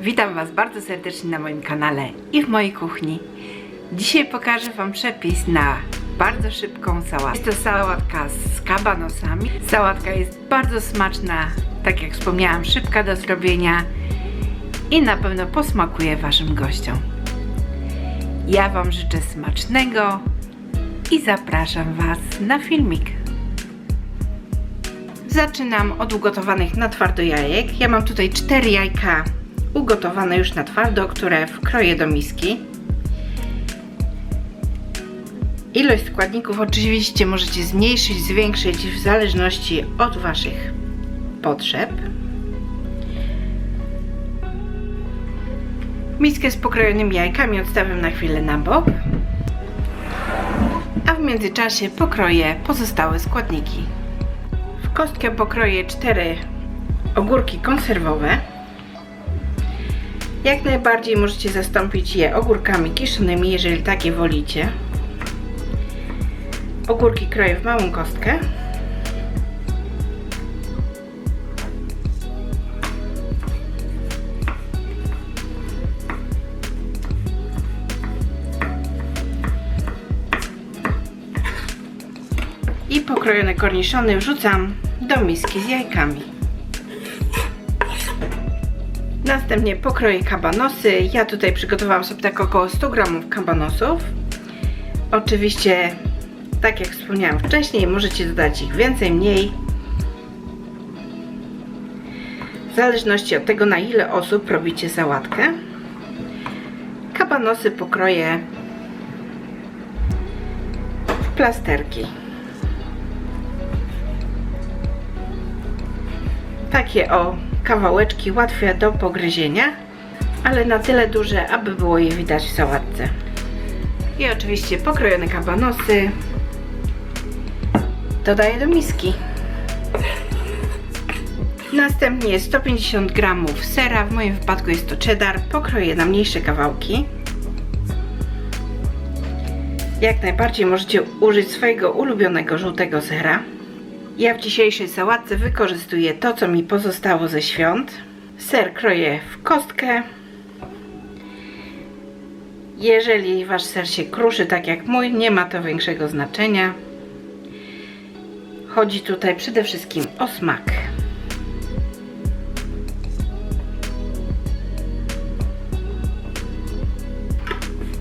Witam Was bardzo serdecznie na moim kanale i w mojej kuchni. Dzisiaj pokażę Wam przepis na bardzo szybką sałatkę. Jest to sałatka z kabanosami. Sałatka jest bardzo smaczna, tak jak wspomniałam, szybka do zrobienia i na pewno posmakuje Waszym gościom. Ja Wam życzę smacznego i zapraszam Was na filmik. Zaczynam od ugotowanych na twardo jajek. Ja mam tutaj 4 jajka ugotowane już na twardo, które wkroję do miski. Ilość składników oczywiście możecie zmniejszyć, zwiększyć w zależności od Waszych potrzeb. Miskę z pokrojonymi jajkami odstawiam na chwilę na bok. A w międzyczasie pokroję pozostałe składniki. W kostkę pokroję 4 ogórki konserwowe. Jak najbardziej możecie zastąpić je ogórkami kiszonymi, jeżeli takie wolicie. Ogórki kroję w małą kostkę. I pokrojone korniszony wrzucam do miski z jajkami. Następnie pokroję kabanosy. Ja tutaj przygotowałam sobie tak około 100 gramów kabanosów. Oczywiście, tak jak wspomniałam wcześniej, możecie dodać ich więcej, mniej. W zależności od tego, na ile osób robicie sałatkę. Kabanosy pokroję w plasterki. Takie o kawałeczki łatwe do pogryzienia, ale na tyle duże, aby było je widać w sałatce. I oczywiście pokrojone kabanosy dodaję do miski. Następnie 150 g sera, w moim wypadku jest to cheddar, pokroję na mniejsze kawałki. Jak najbardziej możecie użyć swojego ulubionego żółtego sera. Ja w dzisiejszej sałatce wykorzystuję to, co mi pozostało ze świąt. Ser kroję w kostkę. Jeżeli wasz ser się kruszy tak jak mój, nie ma to większego znaczenia. Chodzi tutaj przede wszystkim o smak.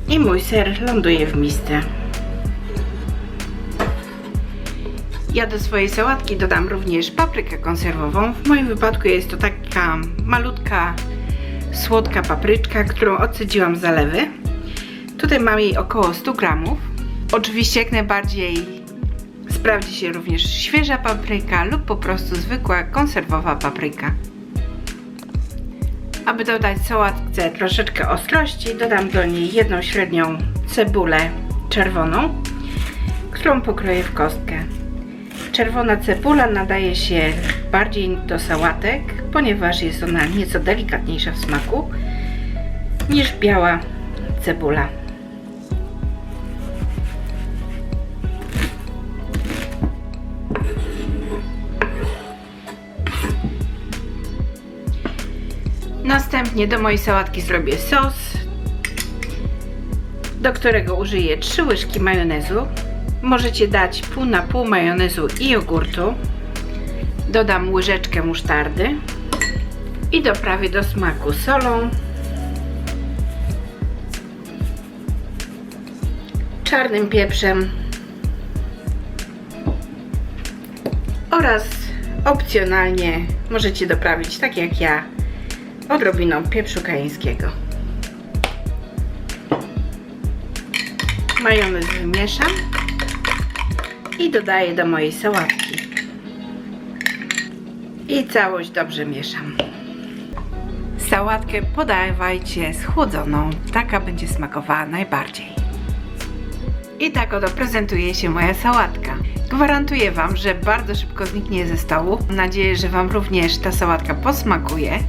I mój ser ląduje w misce. Ja do swojej sałatki dodam również paprykę konserwową. W moim wypadku jest to taka malutka, słodka papryczka, którą odcedziłam z zalewy. Tutaj mam jej około 100 gramów. Oczywiście jak najbardziej sprawdzi się również świeża papryka lub po prostu zwykła konserwowa papryka. Aby dodać sałatce troszeczkę ostrości, dodam do niej jedną średnią cebulę czerwoną, którą pokroję w kostkę. Czerwona cebula nadaje się bardziej do sałatek, ponieważ jest ona nieco delikatniejsza w smaku niż biała cebula. Następnie do mojej sałatki zrobię sos, do którego użyję 3 łyżki majonezu. Możecie dać pół na pół majonezu i jogurtu. Dodam łyżeczkę musztardy i doprawię do smaku solą, czarnym pieprzem oraz opcjonalnie możecie doprawić, tak jak ja, odrobiną pieprzu kajeńskiego. Majonez wymieszam i dodaję do mojej sałatki. I całość dobrze mieszam. Sałatkę podawajcie schłodzoną, taka będzie smakowała najbardziej. I tak oto prezentuje się moja sałatka. Gwarantuję Wam, że bardzo szybko zniknie ze stołu. Mam nadzieję, że Wam również ta sałatka posmakuje.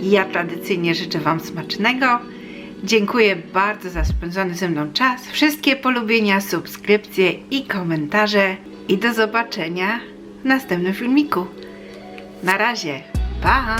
Ja tradycyjnie życzę Wam smacznego. Dziękuję bardzo za spędzony ze mną czas. Wszystkie polubienia, subskrypcje i komentarze. I do zobaczenia w następnym filmiku. Na razie. Pa!